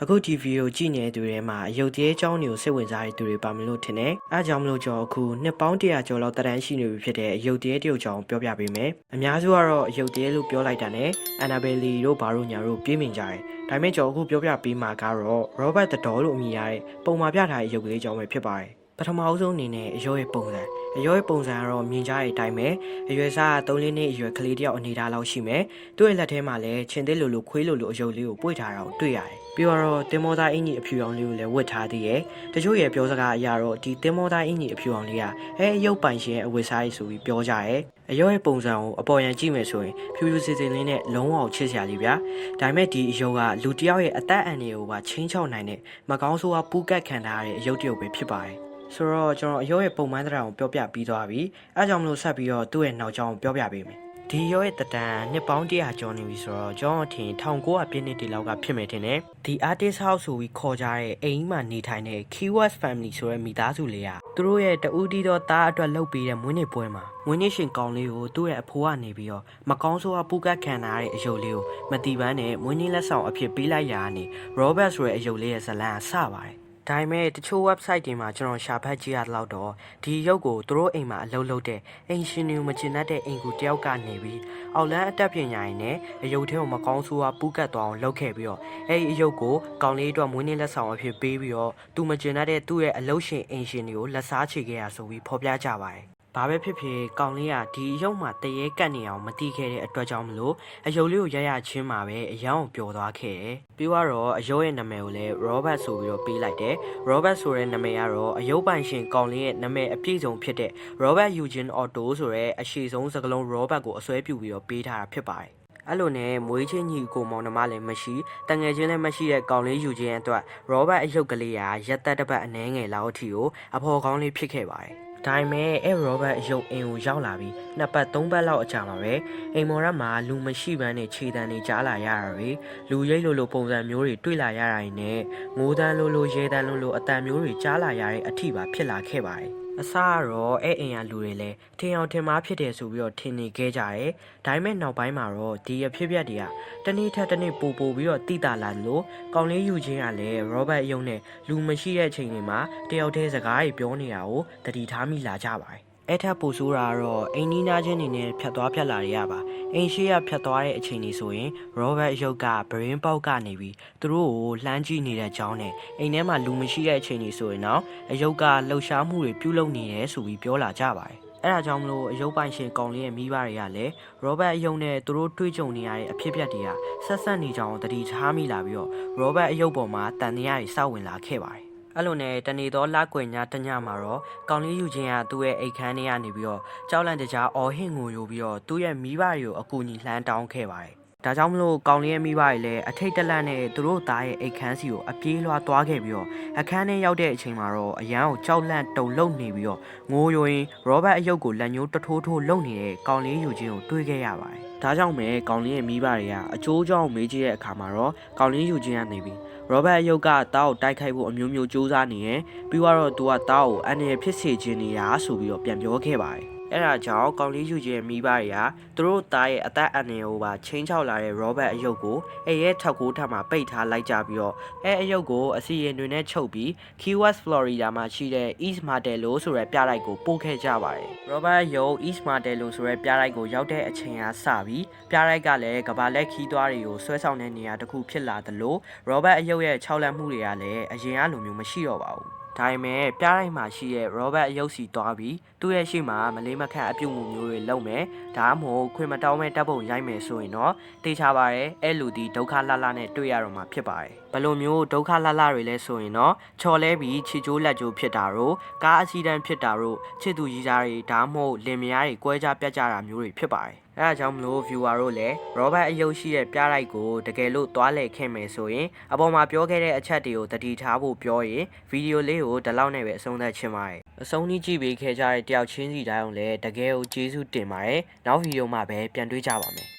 အခုဒီဗီဒီယိုကြည့်နေတဲ့သူတွေမှာအယုတ်သေးအကြောင်းတွေကိုစိတ်ဝင်စားတဲ့သူတွေပါမလို့ထင်တယ်။အဲအကြောင်းမလို့ကျွန်တော်အခုနှစ်ပေါင်း100ကျော်လောက်တရန်းရှိနေပြီဖြစ်တဲ့အယုတ်သေးတရုတ်ကြောင်ပြောပြပေးမယ်။အများစုကတော့အယုတ်သေးလို့ပြောလိုက်တာနဲ့အန်နာဘယ်လီတို့ဘာလို့ညာတို့ပြေးမြင်ကြတယ်။ဒါပေမဲ့ကျွန်တော်အခုပြောပြပေးမှာကတော့ Robert the Doll လို့အမည်ရတဲ့ပုံမှာပြထားတဲ့အယုတ်ကလေးကြောင်ပဲဖြစ်ပါတယ်။ ပထမအဆုံးအနေနဲ့အရွယ်ရဲ့ပုံစံအရွယ်ရဲ့ပုံစံကတော့မြင်ကြတဲ့အတိုင်းပဲအရွယ်စားက3လနှစ်အရွယ်ကလေးတယောက်အနေထားလောက်ရှိမယ်သူ့ရဲ့လက်ထဲမှာလည်းချင်းသေးလိုလိုခွေးလိုလိုအယုတ်လေးကိုပွေ့ထားတာကိုတွေ့ရတယ်ပြီးတော့တင်မောသားအင်ကြီးအဖြူအောင်လေးကိုလည်းဝတ်ထားသေးရဲ့တချို့ရဲ့ပြောစကားအရတော့ဒီတင်မောသားအင်ကြီးအဖြူအောင်လေးကအဲအယုတ်ပိုင်ရှင်ရဲ့အဝတ်စားရေးဆိုပြီးပြောကြရဲအရွယ်ရဲ့ပုံစံကိုအပေါ်ယံကြည့်မယ်ဆိုရင်ဖြူဖြူစင်စင်လေးနဲ့လုံးဝချစ်စရာလေးဗျာဒါပေမဲ့ဒီအယုတ်ကလူတစ်ယောက်ရဲ့အသက်အန္တရာယ်ကိုပါချင်းချောက်နိုင်တဲ့မကောင်းဆိုးဝါးပူးကတ်ခံထားရတဲ့အယုတ်တရုပ်ပဲဖြစ်ပါတယ် ဆိုတော့ကျွန်တော်အယောရဲ့ပုံမှန်တရားကိုပြောပြပြီးသွားပြီအဲကြောင့်မလို့ဆက်ပြီးတော့သူ့ရဲ့နောက်ကျောင်းကိုပြောပြပေးမယ်ဒီရောရဲ့တတန်နှစ်ပေါင်း100ကျော်နေပြီဆိုတော့ကျွန်တော်ထင်1900ပြည့်နှစ်တည်းလောက်ကဖြစ်မယ်ထင်တယ်ဒီ artist house ဆိုပြီးခေါ်ကြတဲ့အိမ်မှာနေထိုင်တဲ့ Keywords family ဆိုတဲ့မိသားစုလေးကသူတို့ရဲ့တဦးတီးသောသားအတွက်လုပ်ပေးတဲ့မွေးနေ့ပွဲမှာမွေးနေ့ရှင်ကောင်လေးကိုသူ့ရဲ့အဖိုးကနေပြီးတော့မကောင်းဆိုးကပူကတ်ခံထားတဲ့အယုတ်လေးကိုမတီးပန်းနဲ့မွေးနေ့လက်ဆောင်အဖြစ်ပေးလိုက်ရာကနေ Robert ဆိုတဲ့အယုတ်လေးရဲ့ဇလံကစပါတယ် ဒါပေမဲ့တချို့ website တွေမှာကျွန်တော်ရှာဖတ်ကြည့်ရတော့တော့ဒီရုပ်ကိုသူတို့အိမ်မှာအလုပ်လုပ်တဲ့အင်ရှင်နီကိုမကျင်တတ်တဲ့အိမ်ကူတယောက်ကနေပြီးအောက်လန်းအတက်ပညာရည်နဲ့အယုတ်ထဲကိုမကောင်းဆိုးဝါးပူးကတ်သွားအောင်လုပ်ခဲ့ပြီးတော့အဲ့ဒီအယုတ်ကိုကောင်လေးအတွက်မွေးနေ့လက်ဆောင်အဖြစ်ပေးပြီးတော့သူမကျင်တတ်တဲ့သူ့ရဲ့အလုပ်ရှင်အင်ရှင်တွေကိုလက်စားချေခဲ့ရဆိုပြီးဖော်ပြကြပါတယ် ဘာပဲဖြစ်ဖြစ်ကောင်လေးကဒီအယုတ်မှာတရေကတ်နေအောင်မတီးခဲ့တဲ့အတွက်ကြောင့်မလို့အယုတ်လေးကိုရရချင်းမှာပဲအယောင်ပျော်သွားခဲ့တယ်။ပြီးတော့အယုတ်ရဲ့နာမည်ကိုလည်း Robert ဆိုပြီးတော့ပေးလိုက်တယ်။ Robert ဆိုတဲ့နာမည်ကတော့အယုတ်ပိုင်ရှင်ကောင်လေးရဲ့နာမည်အပြည့်စုံဖြစ်တဲ့ Robert Eugene Otto ဆိုတဲ့အရှိဆုံးစကားလုံး Robert ကိုအစွဲပြုပြီးတော့ပေးထားတာဖြစ်ပါတယ်။အဲ့လိုနဲ့မွေးချင်းညီကိုမောင်နှမလည်းမရှိတငယ်ချင်းလည်းမရှိတဲ့ကောင်လေးယူခြင်းအတွက် Robert အယုတ်ကလေးဟာရက်သက်တစ်ပတ်အနှဲငယ်လောက်အထိကိုအဖော်ကောင်းလေးဖြစ်ခဲ့ပါတယ်။ ဒါပေမဲ့အဲရောဘတ်အယုတ်အင်ကိုရောက်လာပြီးနှစ်ပတ်သုံးပတ်လောက်အကြာမှာပဲအိမ်မော်ရမှာလူမရှိဘန်းနဲ့ခြေတံတွေကြားလာရတာတွေလူရိတ်လိုလိုပုံစံမျိုးတွေတွေ့လာရတာတွေနဲ့ငိုးတန်းလိုလိုရဲတန်းလိုလိုအတန်မျိုးတွေကြားလာရတဲ့အထိပါဖြစ်လာခဲ့ပါတယ် အစားကတော့အဲ့အိမ်ကလူတွေလည်းထင်အောင်ထင်မှားဖြစ်တယ်ဆိုပြီးတော့ထင်နေခဲ့ကြတယ်။ဒါပေမဲ့နောက်ပိုင်းမှာတော့ဒီအဖြစ်အပျက်တွေကတနေ့ထက်တနေ့ပိုပိုပြီးတော့တိတာလာလို့ကောင်းလေးယူချင်းကလည်းရောဘတ်အယုံနဲ့လူမရှိတဲ့အချိန်တွေမှာတယောက်တည်းစကားတွေပြောနေတာကိုတတိထားမိလာကြပါတယ်။ အဲ့ထက်ပိုဆိုးတာကတော့အိမ်နီးနားချင်းတွေနဲ့ဖြတ်သွားဖြတ်လာတွေရပါအိမ်ရှိရဖြတ်သွားတဲ့အချိန်တွေဆိုရင်ရောဘတ်အယုတ်ကဗရင်ပေါက်ကနေပြီးသူတို့ကိုလှမ်းကြည့်နေတဲ့အကြောင်းနဲ့အိမ်ထဲမှာလူမရှိတဲ့အချိန်တွေဆိုရင်တော့အယုတ်ကလှုပ်ရှားမှုတွေပြုလုပ်နေတယ်ဆိုပြီးပြောလာကြပါတယ်အဲ့ဒါကြောင့်မလို့အယုတ်ပိုင်ရှင်ကောင်လေးရဲ့မိဘတွေကလည်းရောဘတ်အယုတ်နဲ့သူတို့တွေ့ကြုံနေရတဲ့အဖြစ်အပျက်တွေကဆက်ဆက်နေကြအောင်တတိထားမိလာပြီးတော့ရောဘတ်အယုတ်ပေါ်မှာတန်တရားတွေစောက်ဝင်လာခဲ့ပါတယ် အဲ့လိုနဲ့တနေသောလကွယ်ညတညမှာတော့ကောင်လေးယူချင်းကသူ့ရဲ့အိတ်ခမ်းထဲကနေပြီးတော့ကြောက်လန့်တကြားအော်ဟစ်ငိုယိုပြီးတော့သူ့ရဲ့မိဘတွေကိုအကူအညီလှမ်းတောင်းခဲ့ပါတယ် ဒါကြောင့်မလို့ကောင်လေးရဲ့မိဘတွေလည်းအထိတ်တလန့်နဲ့သူတို့သားရဲ့အိတ်ခမ်းစီကိုအပြေးလွှားသွားခဲ့ပြီးတော့အခန်းထဲရောက်တဲ့အချိန်မှာတော့အရန်ကိုကြောက်လန့်တုန်လှုပ်နေပြီးတော့ငိုယိုရင်ရောဘတ်အယုတ်ကိုလက်ညှိုးတထိုးထိုးလှုပ်နေတဲ့ကောင်လေးယူချင်းကိုတွေးခဲ့ရပါတယ်ဒါကြောင့်ပဲကောင်လေးရဲ့မိဘတွေကအချိုးကြောင်မေးကြည့်တဲ့အခါမှာတော့ကောင်လေးယူချင်းကနေပြီးရောဘတ်အယုတ်ကတားကိုတိုက်ခိုက်ဖို့အမျိုးမျိုးစူးစမ်းနေရင်ပြီးတော့သူကတားကိုအန်ရဖြစ်စေခြင်းနေရဆိုပြီးတော့ပြန်ပြောခဲ့ပါတယ် အဲ့ဒါကြောင့်ကောင်လေးယူချင်းရဲ့မိဘတွေကသူတို့သားရဲ့အသက်အန္တရာယ်ကိုပါချင်းချောက်လာတဲ့ရောဘတ်အယုတ်ကိုအဲ့ရဲ့ထောက်ကိုထပ်မှာပိတ်ထားလိုက်ကြပြီးတော့အဲ့အယုတ်ကိုအစီရင်တွေနဲ့ချုပ်ပြီး Key West Florida မှာရှိတဲ့ East Martello ဆိုတဲ့ပြတိုက်ကိုပို့ခဲ့ကြပါတယ်။ Robert ယုတ် East Martello ဆိုတဲ့ပြတိုက်ကိုရောက်တဲ့အချိန်ကစပြီးပြတိုက်ကလည်းကဘာလက်ခီးသွားတွေကိုဆွဲဆောင်တဲ့နေရာတစ်ခုဖြစ်လာသလို Robert အယုတ်ရဲ့ခြောက်လန့်မှုတွေကလည်းအရင်ကလိုမျိုးမရှိတော့ပါဘူး။ ဒါပေမဲ့ပြားတိုင်းမှာရှိတဲ့ Robert အယုတ်စီသွားပြီးသူ့ရဲ့ရှေ့မှာမလေးမခန့်အပြုတ်မှုမျိုးတွေလုပ်မယ်ဒါမှမဟုတ်ခွင်မတောင်းမဲ့တပ်ပုံရိုက်မယ်ဆိုရင်တော့တေချာပါတယ်အဲ့လူဒီဒုက္ခလှလှနဲ့တွေ့ရတော့မှာဖြစ်ပါတယ်ဘယ်လိုမျိုးဒုက္ခလှလှတွေလဲဆိုရင်တော့ချော်လဲပြီးခြေကျိုးလက်ကျိုးဖြစ်တာတို့ကားအဆီဒန့်ဖြစ်တာတို့ချစ်သူကြီးစားတွေဒါမှမဟုတ်လင်မယားတွေကွဲကြပြတ်ကြတာမျိုးတွေဖြစ်ပါတယ် အဲဒါကြောင့်မလို့ viewer တို့လည်း Robert အယုတ်ရှိတဲ့ပြလိုက်ကိုတကယ်လို့သွားလဲခင်မယ်ဆိုရင်အပေါ်မှာပြောခဲ့တဲ့အချက်တွေကိုတတိထားဖို့ပြောရင်ဗီဒီယိုလေးကိုဒီလောက်နဲ့ပဲအဆုံးသတ်ချင်ပါတယ်အဆုံးကြီးကြည့်ပေးခဲ့ကြတဲ့တယောက်ချင်းစီတိုင်းအောင်လည်းတကယ်ကိုကျေးဇူးတင်ပါတယ်နောက်ဗီဒီယိုမှာပဲပြန်တွေ့ကြပါမယ်